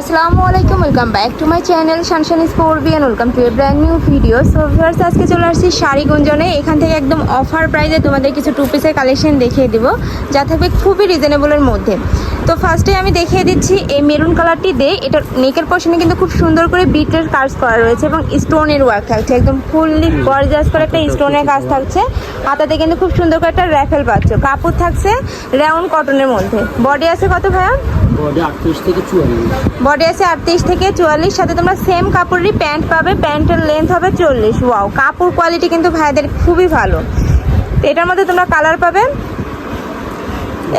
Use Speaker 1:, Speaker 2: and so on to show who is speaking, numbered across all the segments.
Speaker 1: আসসালামু আলাইকুম welcome back to my channel শানশান স্পোর্বিয়ান welcome to a brand new video so viewers আজকে চলে আসছি শাড়ি গুঞ্জনে এখান থেকে একদম অফার প্রাইসে তোমাদের কিছু টু পিসের কালেকশন দেখিয়ে দিব, যা থাকবে খুবই রিজনেবলের মধ্যে। তো ফার্স্টে আমি দেখিয়ে দিচ্ছি এই মেরুন কালারটি দে এটা নেকের পশনে কিন্তু খুব সুন্দর করে বিটের কাজ করা রয়েছে এবং স্টোনের ওয়ার্ক থাকছে। একদম ফুললি গর্জাস করে একটা স্টোনের কাজ থাকছে। হাতাতে কিন্তু খুব সুন্দর করে একটা র্যাফেল পাচ্ছ। কাপড় থাকছে রাউন্ড কটনের মধ্যে। বডি আছে কত ভাইয়া?
Speaker 2: বডি
Speaker 1: আছে আটত্রিশ থেকে চুয়াল্লিশ, সাথে তোমরা সেম কাপড়েরই প্যান্ট পাবে প্যান্টের লেন্থ হবে চল্লিশ। ওয়াও কাপড় কোয়ালিটি কিন্তু ভাইদের খুবই ভালো। এটার মধ্যে তোমরা কালার পাবে।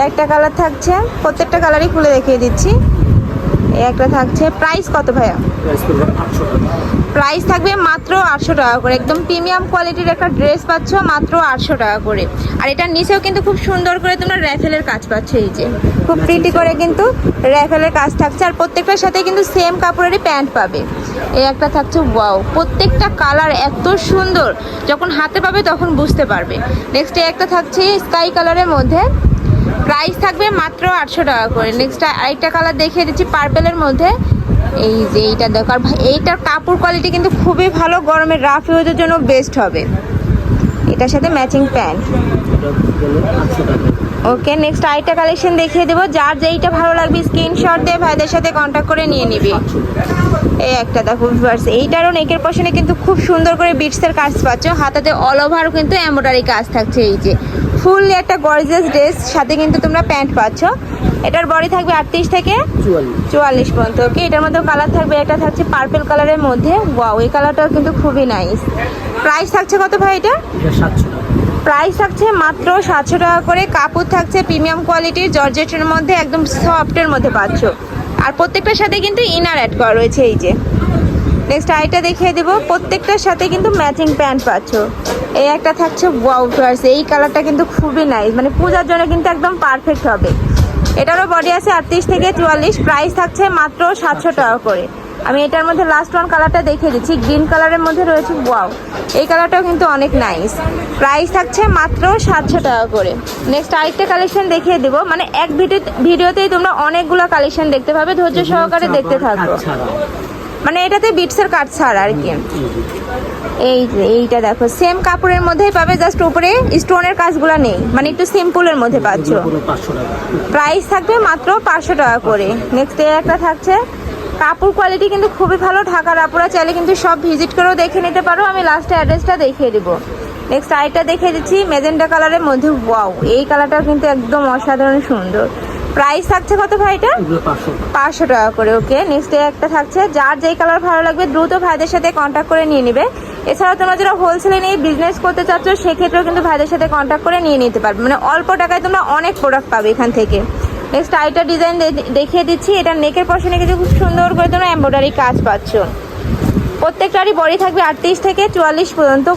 Speaker 1: একটা কালার থাকছে, প্রত্যেকটা কালারই খুলে দেখিয়ে দিচ্ছি। একটা থাকছে। প্রাইস কত ভাইয়া?
Speaker 2: প্রাইস
Speaker 1: থাকবে মাত্র আটশো টাকা করে। একদম প্রিমিয়াম কোয়ালিটির একটা ড্রেস পাচ্ছ মাত্র আটশো টাকা করে। আর এটার নিচেও কিন্তু খুব সুন্দর করে তোমরা র্যাফেলের কাজ পাচ্ছ এই যে। খুব প্রিটি করে কিন্তু র্যাফেলের কাজ থাকছে। আর প্রত্যেকটার সাথে কিন্তু সেম কাপড়েরই প্যান্ট পাবে। এই একটা থাকছে ওয়াও প্রত্যেকটা কালার এত সুন্দর। যখন হাতে পাবে তখন বুঝতে পারবে। নেক্সট একটা থাকছে স্কাই কালারের মধ্যে প্রাইস থাকবে মাত্র আটশো টাকা করে। নেক্সট আরেকটা কালার দেখিয়ে দিচ্ছি পার্পেলের মধ্যে। এই যে এইটা ভাই এইটার কাপড় কোয়ালিটি কিন্তু খুবই ভালো গরমের রাফ ইউজের জন্য বেস্ট হবে। এটার সাথে ম্যাচিং প্যান্ট ওকে নেক্সট আরেকটা কালেকশন দেখিয়ে দেবো। যার যেইটা ভালো লাগবে স্ক্রিনশট দিয়ে ভাইদের সাথে কন্ট্যাক্ট করে নিয়ে নিবি। এই একটা দেখো ভিউয়ার্স এইটারও নেকের পশনে কিন্তু খুব সুন্দর করে বিটসের কাজ পাচ্ছ। হাতাতে অল ওভার কিন্তু এমব্রয়ডারি কাজ থাকছে এই যে। ফুল একটা গর্জিয়াস ড্রেস সাথে কিন্তু তোমরা প্যান্ট পাচ্ছ। এটার বডি থাকবে আটত্রিশ থেকে
Speaker 2: চুয়াল্লিশ।
Speaker 1: পর্যন্ত ওকে এটার মধ্যে কালার থাকবে এটা থাকছে পার্পল কালারের মধ্যে। ওয়াও এই কালারটাও কিন্তু খুবই নাইস প্রাইস থাকছে কত ভাই এটা?
Speaker 2: সাতশো
Speaker 1: প্রাইস থাকছে মাত্র সাতশো টাকা করে। কাপড় থাকছে প্রিমিয়াম কোয়ালিটির, জর্জেটের মধ্যে একদম সফটের মধ্যে পাচ্ছ। আর প্রত্যেকটার সাথে কিন্তু ইনার অ্যাড করা রয়েছে এই যে। নেক্সট আইটা দেখিয়ে দেবো। প্রত্যেকটার সাথে কিন্তু ম্যাচিং প্যান্ট পাচ্ছ। এই একটা থাকছে ওয়াও ফ্লার্স এই কালারটা কিন্তু খুবই নাইস মানে পূজার জন্য কিন্তু একদম পারফেক্ট হবে। এটারও বডি আছে আটত্রিশ থেকে চুয়াল্লিশ। প্রাইস থাকছে মাত্র সাতশো টাকা করে। আমি এটার মধ্যে লাস্ট ওয়ান কালারটা দেখিয়ে দিচ্ছি। গ্রিন কালারের মধ্যে রয়েছে ওয়াও এই কালারটাও কিন্তু অনেক নাইস প্রাইস থাকছে মাত্র সাতশো টাকা করে। নেক্সট আরেকটা কালেকশন দেখিয়ে দেবো। মানে এক ভিডিও ভিডিওতেই তোমরা অনেকগুলো কালেকশন দেখতে পাবে। ধৈর্য সহকারে দেখতে থাকো। মানে এটাতে বিটসের কাট ছাড়া আর কি। এই এইটা দেখো। সেম কাপড়ের মধ্যেই পাবে জাস্ট উপরে স্টোনের কাজগুলো নেই। মানে একটু সিম্পলের মধ্যে পাচ্ছ।
Speaker 2: পুরো
Speaker 1: প্রাইস থাকবে মাত্র পাঁচশো টাকা করে। নেক্সট একটা থাকছে কাপড় কোয়ালিটি কিন্তু খুবই ভালো ঢাকার আপুরা চাইলে কিন্তু সব ভিজিট করেও দেখে নিতে পারো। আমি লাস্টে অ্যাড্রেসটা দেখিয়ে দিব। নেক্সট আরেকটা দেখে দিচ্ছি মেজেন্টা কালারের মধ্যে ওয়াও এই কালারটাও কিন্তু একদম অসাধারণ সুন্দর। প্রাইস থাকছে কত ভাই এটা?
Speaker 2: পাঁচশো। টাকা
Speaker 1: করে ওকে নেক্সট একটা থাকছে। যার যেই কালার ভালো লাগবে দ্রুত ভাইদের সাথে কন্ট্যাক্ট করে নিয়ে নিবে। এছাড়াও তোমরা যারা হোলসেলে নিয়ে বিজনেস করতে চাচ্ছ সেক্ষেত্রেও কিন্তু ভাইদের সাথে কন্ট্যাক্ট করে নিয়ে নিতে পারবে। মানে অল্প টাকায় তোমরা অনেক প্রোডাক্ট পাবে এখান থেকে। নেক্সট আইটা ডিজাইন দেখিয়ে দিচ্ছি। এটা নেকের পশনে কিন্তু খুব সুন্দর করে তোমরা এমব্রয়ডারি কাজ পাচ্ছ। প্রত্যেকটারই বডি থাকবে আটত্রিশ থেকে চুয়াল্লিশ পর্যন্ত।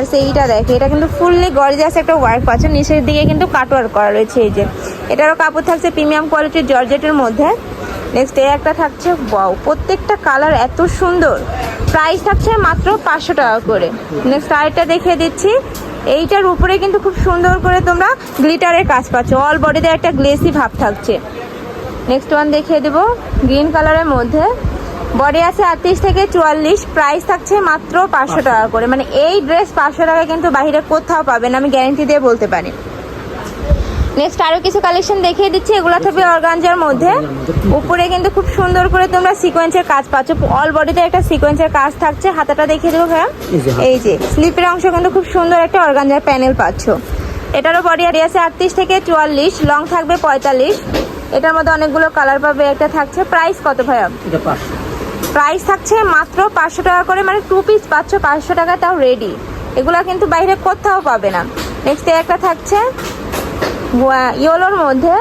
Speaker 1: আছে এইটা দেখে। এটা কিন্তু ফুললি গর্জিয়াস একটা ওয়ার্ক পাচ্ছ। নিচের দিকে কিন্তু কাটওয়ার্ক করা রয়েছে এই যে। এটারও কাপড় থাকছে প্রিমিয়াম কোয়ালিটির জর্জেটের মধ্যে। নেক্সট এই একটা থাকছে বাউ প্রত্যেকটা কালার এত সুন্দর। প্রাইস থাকছে মাত্র পাঁচশো টাকা করে। নেক্সট আরেকটা দেখিয়ে দিচ্ছি। এইটার উপরে কিন্তু খুব সুন্দর করে তোমরা গ্লিটারের কাজ পাচ্ছ। অল বডিতে একটা গ্লেসি ভাব থাকছে। নেক্সট ওয়ান দেখিয়ে দেবো। গ্রিন কালারের মধ্যে। বডি আছে আটত্রিশ থেকে চুয়াল্লিশ। প্রাইস থাকছে মাত্র পাঁচশো টাকা করে। মানে এই ড্রেস পাঁচশো টাকা কিন্তু বাহিরে কোথাও পাবেন আমি গ্যারেন্টি দিয়ে বলতে পারি। নেক্সট আরও কিছু কালেকশন দেখিয়ে দিচ্ছি এগুলো থাকবে অর্গানজার মধ্যে। উপরে কিন্তু খুব সুন্দর করে তোমরা সিকোয়েন্সের কাজ পাচ্ছ। অল বডিতে একটা সিকোয়েন্সের কাজ থাকছে। হাতাটা দেখিয়ে দেবো ভাইয়া?
Speaker 2: এই যে
Speaker 1: স্লিপের অংশ কিন্তু খুব সুন্দর একটা অর্গানজার প্যানেল পাচ্ছ। এটারও বডি আর আছে আটত্রিশ থেকে চুয়াল্লিশ লং থাকবে পঁয়তাল্লিশ। এটার মধ্যে অনেকগুলো কালার পাবে একটা থাকছে। প্রাইস কত ভাইয়া? প্রাইস থাকছে মাত্র পাঁচশো টাকা করে মানে টু পিস পাচ্ছ পাঁচশো টাকা তাও রেডি এগুলো কিন্তু বাইরে কোথাও পাবে না। নেক্সট একটা থাকছে ইয়েলোর মধ্যে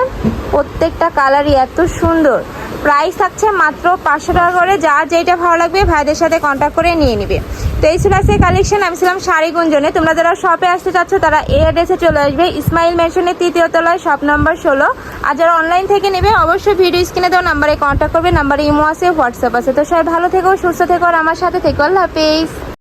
Speaker 1: প্রত্যেকটা কালারই এত সুন্দর। প্রাইস থাকছে মাত্র পাঁচশো টাকা করে। যার যেটা ভালো লাগবে ভাইদের সাথে কন্ট্যাক্ট করে নিয়ে নিবে। তো এই ছিল আজকে কালেকশন আমি ছিলাম শাড়ি গুঞ্জনে। তোমরা যারা শপে আসতে চাচ্ছ, তারা এই অ্যাড্রেসে চলে আসবে। ইসমাইল মেনশনের তৃতীয় তলায় শপ নাম্বার ষোলো। আর যারা অনলাইন থেকে নেবে, অবশ্যই ভিডিও স্ক্রিনে দেওয়া নাম্বারে কন্ট্যাক্ট করবে। নাম্বারে ইমো আছে হোয়াটসঅ্যাপ আছে। তো সবাই ভালো থেকো, সুস্থ থেকো, আর আমার সাথে থেকো। আল্লাহ হাফেজ।